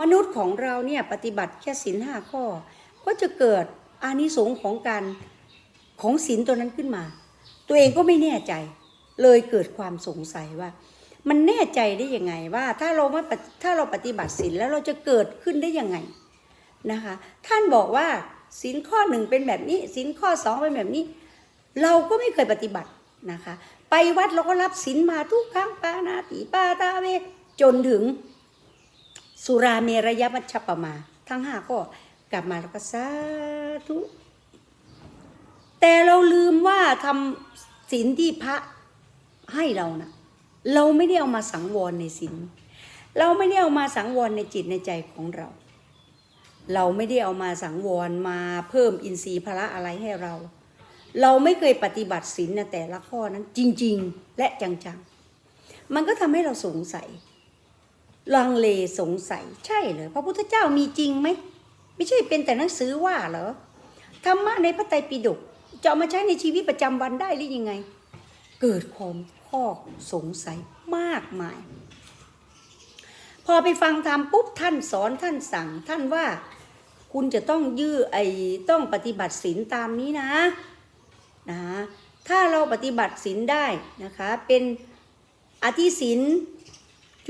มนุษย์ของเราเนี่ยปฏิบัติแค่ศีลห้าข้อ ก็จะเกิดอานิสงส์ของการของศีลตัวนั้นขึ้นมา ตัวเองก็ไม่แน่ใจ เลยเกิดความสงสัยว่า มันแน่ใจได้ยังไงว่าถ้าเราไม่ปฏิถ้าเราปฏิบัติศีลแล้วเราจะเกิดขึ้นได้ยังไงนะคะ ท่านบอกว่าศีลข้อหนึ่งเป็นแบบนี้ศีลข้อสองเป็นแบบนี้ เราก็ไม่เคยปฏิบัตินะคะ ไปวัดเราก็รับศีลมาทุกครั้งปานาติปาตาเวจนถึง สุราเมระยมัชปมา ทั้งห้าก็กลับมาแล้วก็สาธุ แต่เราลืมว่าทำศีลที่พระให้เรานะ่ะ เราไม่ได้เอามาสังวรในศีลเราไม่ได้เอามาสังวรในจิตในใจของเรา เราไม่ได้เอามาสังวรมาเพิ่มอินทรีย์พละอะไรให้เรา เราไม่เคยปฏิบัติศีลในแต่ละข้อนั้นจริง ๆ และจังๆ มันก็ทำให้เราสงสัย ลังเลสงสัยใช่เหรอพระพุทธเจ้ามีจริงไหมไม่ใช่เป็นแต่หนังสือว่าเหรอธรรมะในพระไตรปิฎกจะเอามาใช้ในชีวิตประจำวันได้หรือยังไง เกิดความข้อสงสัยมากมาย พอไปฟังธรรมปุ๊บท่านสอนท่านสั่งท่านว่าคุณจะต้องยื้อไอ้ต้องปฏิบัติศีลตามนี้นะนะถ้าเราปฏิบัติศีลได้นะคะเป็นอธิศีล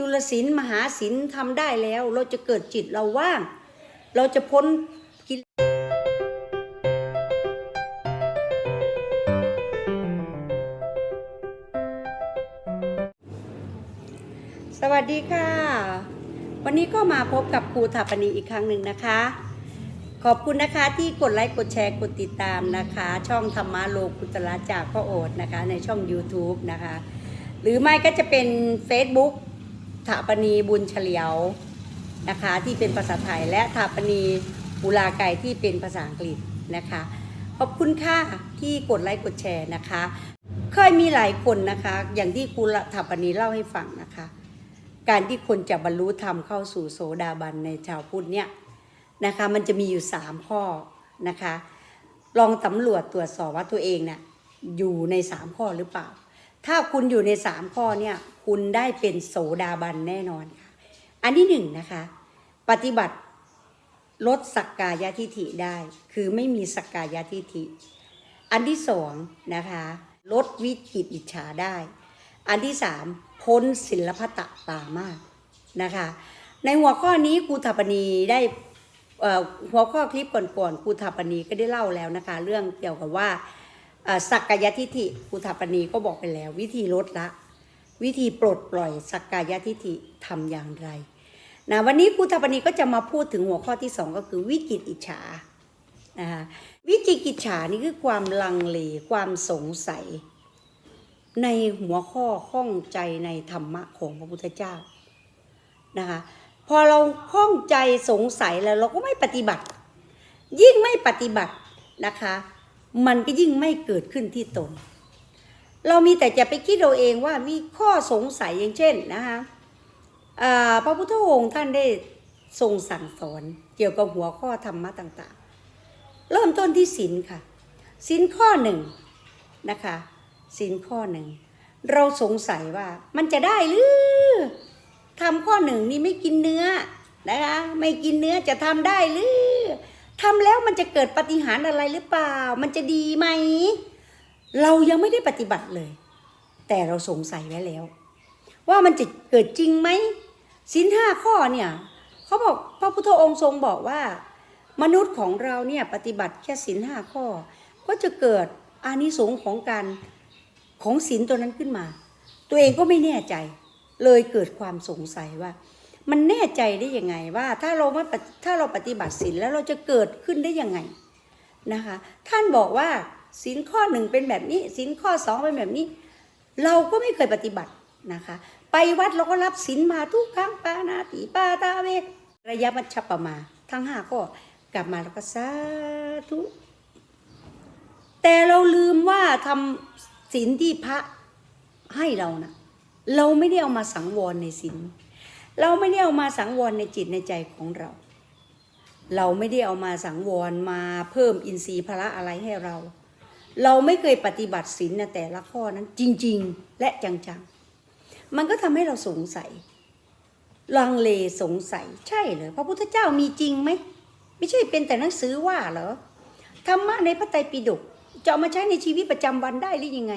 จุลศีลมหาศีลทำได้แล้ว เราจะเกิดจิตเราว่าง เราจะพ้นกิเลสสวัสดีค่ะ วันนี้ก็มาพบกับครูถาปนีอีกครั้งหนึ่งนะคะ ขอบคุณนะคะที่กดไลค์กดแชร์กดติดตามนะคะ ช่องธรรมะโลกุตละจากพ่อโอดนะคะ ในช่อง YouTube นะคะ หรือไม่ก็จะเป็น Facebook ถาปนีบุญเฉลียวนะคะที่เป็นภาษาไทย และถาปนีบุลาไก่ที่เป็นภาษาอังกฤษนะคะ ขอบคุณค่ะที่กดไลค์กดแชร์นะคะ เคยมีหลายคนนะคะ อย่างที่ครูถาปนีเล่าให้ฟังนะคะ การที่คนจะบรรลุธรรมเข้าสู่โสดาบันในชาวพุทธเนี่ยนะคะมันจะมีอยู่สามข้อนะคะ ลองสำรวจตรวจสอบว่าตัวเองเนี่ยอยู่ในสามข้อหรือเปล่า ถ้าคุณอยู่ในสามข้อเนี่ย คุณได้เป็นโสดาบันแน่นอนค่ะอันที่หนึ่งนะคะ ปฏิบัติลดสักกายทิฐิได้ คือไม่มีสักกายทิฐิ อันที่สองนะคะลดวิจิตอิจฉาได้ อันที่สามพ้นศิลปตะปามาสนะคะ ในหัวข้อนี้ครูถาปนีได้หัวข้อคลิปก่อนๆครูถาปนีก็ได้เล่าแล้วนะคะ เรื่องเกี่ยวกับว่าสักกายทิฐิครูถาปนีก็บอกไปแล้ว วิธีลดละ วิธีปลดปล่อยสักกายทิฏฐิทำอย่างไรนะวันนี้ครูถาปนีก็จะมาพูดถึงหัวข้อที่สองก็คือวิจิตอิจฉานะคะวิจิตรอิจฉานี่คือความลังเลความสงสัย ในหัวข้อข้องใจในธรรมะของพระพุทธเจ้านะคะพอเราข้องใจสงสัยแล้วเราก็ไม่ปฏิบัติ ยิ่งไม่ปฏิบัตินะคะ มันก็ยิ่งไม่เกิดขึ้นที่ตน เรามีแต่จะไปคิดเราเองว่ามีข้อสงสัยอย่างเช่นนะคะพระพุทธองค์ท่านได้ทรงสั่งสอนเกี่ยวกับหัวข้อธรรมะต่างๆ เริ่มต้นที่ศีลค่ะศีลข้อหนึ่งนะคะศีลข้อหนึ่งเราสงสัยว่ามันจะได้หรือทำข้อหนึ่งนี่ไม่กินเนื้อนะคะไม่กินเนื้อจะทำได้หรือทำแล้วมันจะเกิดปฏิหารอะไรหรือเปล่า มันจะดีไหม เรายังไม่ได้ปฏิบัติเลย แต่เราสงสัยไว้แล้ว ว่ามันจะเกิดจริงไหมศีลห้าข้อเนี่ยเขาบอกพระพุทธองค์ทรงบอกว่า มนุษย์ของเราเนี่ยปฏิบัติแค่ศีลห้าข้อ ก็จะเกิดอานิสงส์ของการของศีลตัวนั้นขึ้นมา ตัวเองก็ไม่แน่ใจ เลยเกิดความสงสัยว่า มันแน่ใจได้ยังไงว่าถ้าเราไม่ปฏิถ้าเราปฏิบัติศีลแล้วเราจะเกิดขึ้นได้ยังไงนะคะ ท่านบอกว่า ศีลข้อหนึ่งเป็นแบบนี้ศีลข้อสองเป็นแบบนี้ เราก็ไม่เคยปฏิบัตินะคะ ไปวัดเราก็รับศีลมาทุกครั้งปานาติปาตาเวระยะมัชฌปมา ทั้งห้าก็กลับมาแล้วก็สาธุแต่เราลืมว่าทำศีลที่พระให้เรานะ่ะเราไม่ได้เอามาสังวรในศีลเราไม่ได้เอามาสังวรในจิตในใจของเรา เราไม่ได้เอามาสังวรมาเพิ่มอินทรีย์พละอะไรให้เรา เราไม่เคยปฏิบัติศีลในแต่ละข้อนั้นจริง ๆ และจังๆ มันก็ทำให้เราสงสัย ลังเลสงสัยใช่เหรอพระพุทธเจ้ามีจริงไหม ไม่ใช่เป็นแต่หนังสือว่าเหรอธรรมะในพระไตรปิฎกจะเอามาใช้ในชีวิตประจำวันได้หรือยังไง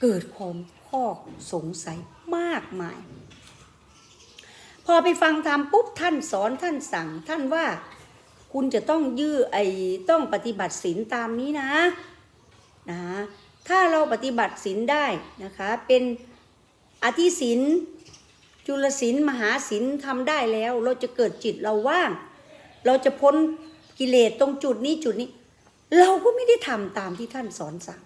เกิดความข้อสงสัยมากมาย พอไปฟังธรรมปุ๊บท่านสอนท่านสั่งท่านว่า คุณจะต้องยื้อไอ้ต้องปฏิบัติศีลตามนี้นะ นะถ้าเราปฏิบัติศีลได้นะคะเป็นอธิศีลจุลศีลมหาศีลทำได้แล้ว เราจะเกิดจิตเราว่าง เราจะพ้นกิเลสตรงจุดนี้จุดนี้ เราก็ไม่ได้ทำตามที่ท่านสอนสั่ง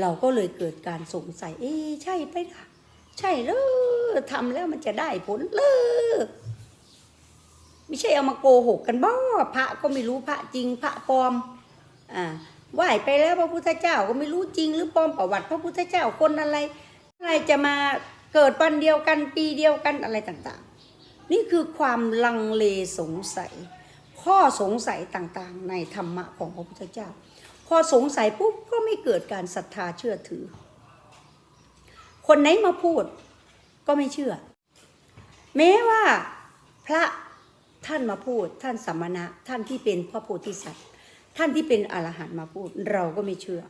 เราก็เลยเกิดการสงสัย เอ๊ใช่ไปล่ะใช่เลยทำแล้วมันจะได้ผลเลยไม่ใช่เอามาโกหกกันบ้าพระก็ไม่รู้พระจริงพระปลอมอ่า ไหว้ไปแล้วพระพุทธเจ้าก็ไม่รู้จริง หรือปลอมประวัติพระพุทธเจ้าคนอะไรอะไรจะมาเกิดวันเดียวกันปีเดียวกันอะไรต่างๆ นี่คือความลังเลสงสัย ข้อสงสัยต่างๆ ในธรรมะของพระพุทธเจ้า พอสงสัยปุ๊บก็ไม่เกิดการศรัทธาเชื่อถือ คนไหนมาพูดก็ไม่เชื่อ แม้ว่าพระท่านมาพูดท่านสมณะท่านที่เป็นพระโพธิสัตว์ ท่านที่เป็นอรหันต์มาพูดเราก็ไม่เชื่อ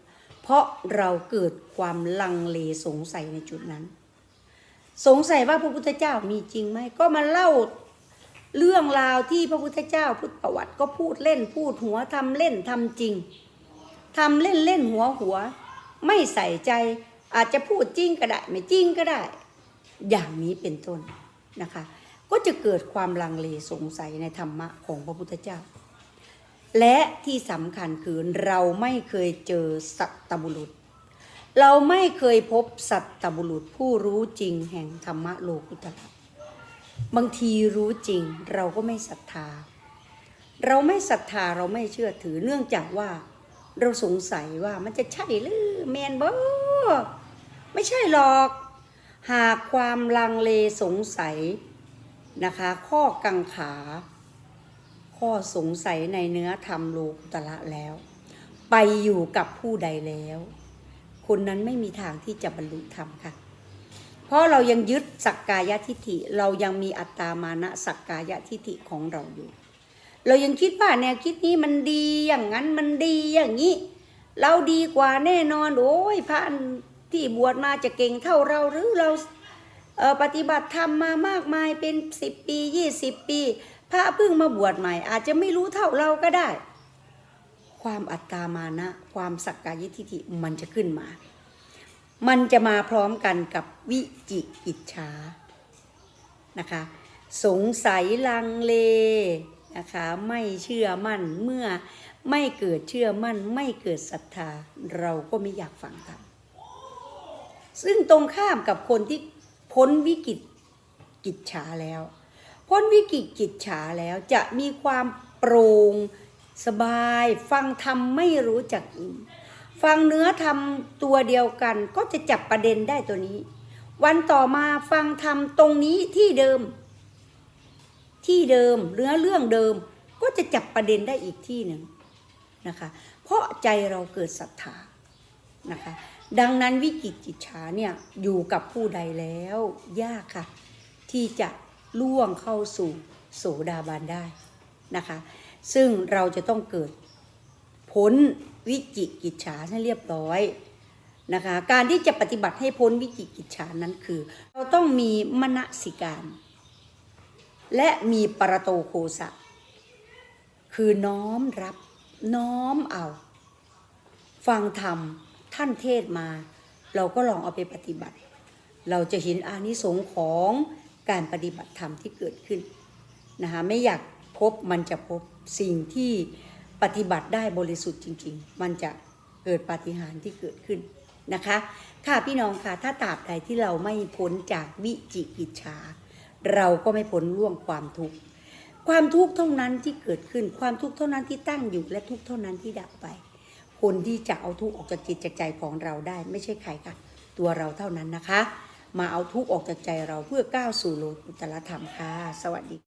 เพราะเราเกิดความลังเลสงสัยในจุดนั้น สงสัยว่าพระพุทธเจ้ามีจริงไหมก็มาเล่าเรื่องราวที่พระพุทธเจ้าพุทธประวัติก็พูดเล่นพูดหัวทำเล่นทำจริงทำเล่นเล่นหัวหัว ไม่ใส่ใจอาจจะพูดจริงก็ได้ไม่จริงก็ได้ อย่างนี้เป็นต้นนะคะ ก็จะเกิดความลังเลสงสัยในธรรมะของพระพุทธเจ้า และที่สำคัญคือเราไม่เคยเจอสัตบุรุษ เราไม่เคยพบสัตบุรุษผู้รู้จริงแห่งธรรมะโลกุตระบางทีรู้จริงเราก็ไม่ศรัทธา เราไม่ศรัทธาเราไม่เชื่อถือเนื่องจากว่า เราสงสัยว่ามันจะใช่หรือแมนบ่ไม่ใช่หรอก หากความลังเลสงสัยนะคะ ข้อกังขา ข้อสงสัยในเนื้อธรรมโลกุตระแล้ว ไปอยู่กับผู้ใดแล้ว คนนั้นไม่มีทางที่จะบรรลุธรรมค่ะ เพราะเรายังยึดสักกายทิฏฐิเรายังมีอัตตามานะสักกายทิฏฐิของเราอยู่ เรายังคิดว่าแนวคิดนี้มันดีอย่างนั้นมันดีอย่างนี้ เราดีกว่าแน่นอนโอ้ยพระที่บวชมาจะเก่งเท่าเราหรือเราเปฏิบัติธรรมมามากมายเป็นสิบปียี่สิบปี พระเพิ่งมาบวชใหม่ อาจจะไม่รู้เท่าเราก็ได้ ความอัตตามานะ ความสักกายทิฏฐิมันจะขึ้นมา มันจะมาพร้อมกันกับวิจิกิจฉานะคะ สงสัยลังเลนะคะไม่เชื่อมั่นเมื่อไม่เกิดเชื่อมั่นไม่เกิดศรัทธา เราก็ไม่อยากฟังธรรมซึ่งตรงข้ามกับคนที่พ้นวิกฤตกิจฉาแล้ว พ้นวิกฤตกิจฉาแล้วจะมีความโปร่งสบาย ฟังธรรมไม่รู้จักอิ่มฟังเนื้อธรรมตัวเดียวกันก็จะจับประเด็นได้ตัวนี้ วันต่อมาฟังธรรมตรงนี้ที่เดิม ที่เดิมเนื้อเรื่องเดิมก็จะจับประเด็นได้อีกที่หนึ่งนะคะ เพราะใจเราเกิดศรัทธานะคะ ดังนั้นวิกิตจิตฉาเนี่ยอยู่กับผู้ใดแล้วยากค่ะ ที่จะ ล่วงเข้าสู่โสดาบันได้นะคะ ซึ่งเราจะต้องเกิดพ้นวิจิกิจฉาให้เรียบร้อยนะคะ การที่จะปฏิบัติให้พ้นวิจิกิจฉานั้นคือ เราต้องมีมณสิการ และมีปรโตโคสะ คือน้อมรับน้อมเอา ฟังธรรมท่านเทศมา เราก็ลองเอาไปปฏิบัติ เราจะเห็นอานิสงส์ของ การปฏิบัติธรรมที่เกิดขึ้นนะคะไม่อยากพบมันจะพบสิ่งที่ปฏิบัติได้บริสุทธิ์จริง ๆ มันจะเกิดปาฏิหาริย์ที่เกิดขึ้นนะคะค่ะพี่น้องค่ะถ้าตราบใดที่เราไม่พ้นจากวิจิกิจฉาเราก็ไม่พ้นล่วงความทุกข์ความทุกข์เท่านั้นที่เกิดขึ้น ความทุกข์เท่านั้นที่ตั้งอยู่และทุกข์เท่านั้นที่ดับไป คนที่จะเอาทุกข์ออกจากจิตจากใจของเราได้ ไม่ใช่ใครค่ะ ตัวเราเท่านั้นนะคะ มาเอาทุกข์ออกจากใจเราเพื่อก้าวสู่โลกุตตรธรรมค่ะ สวัสดี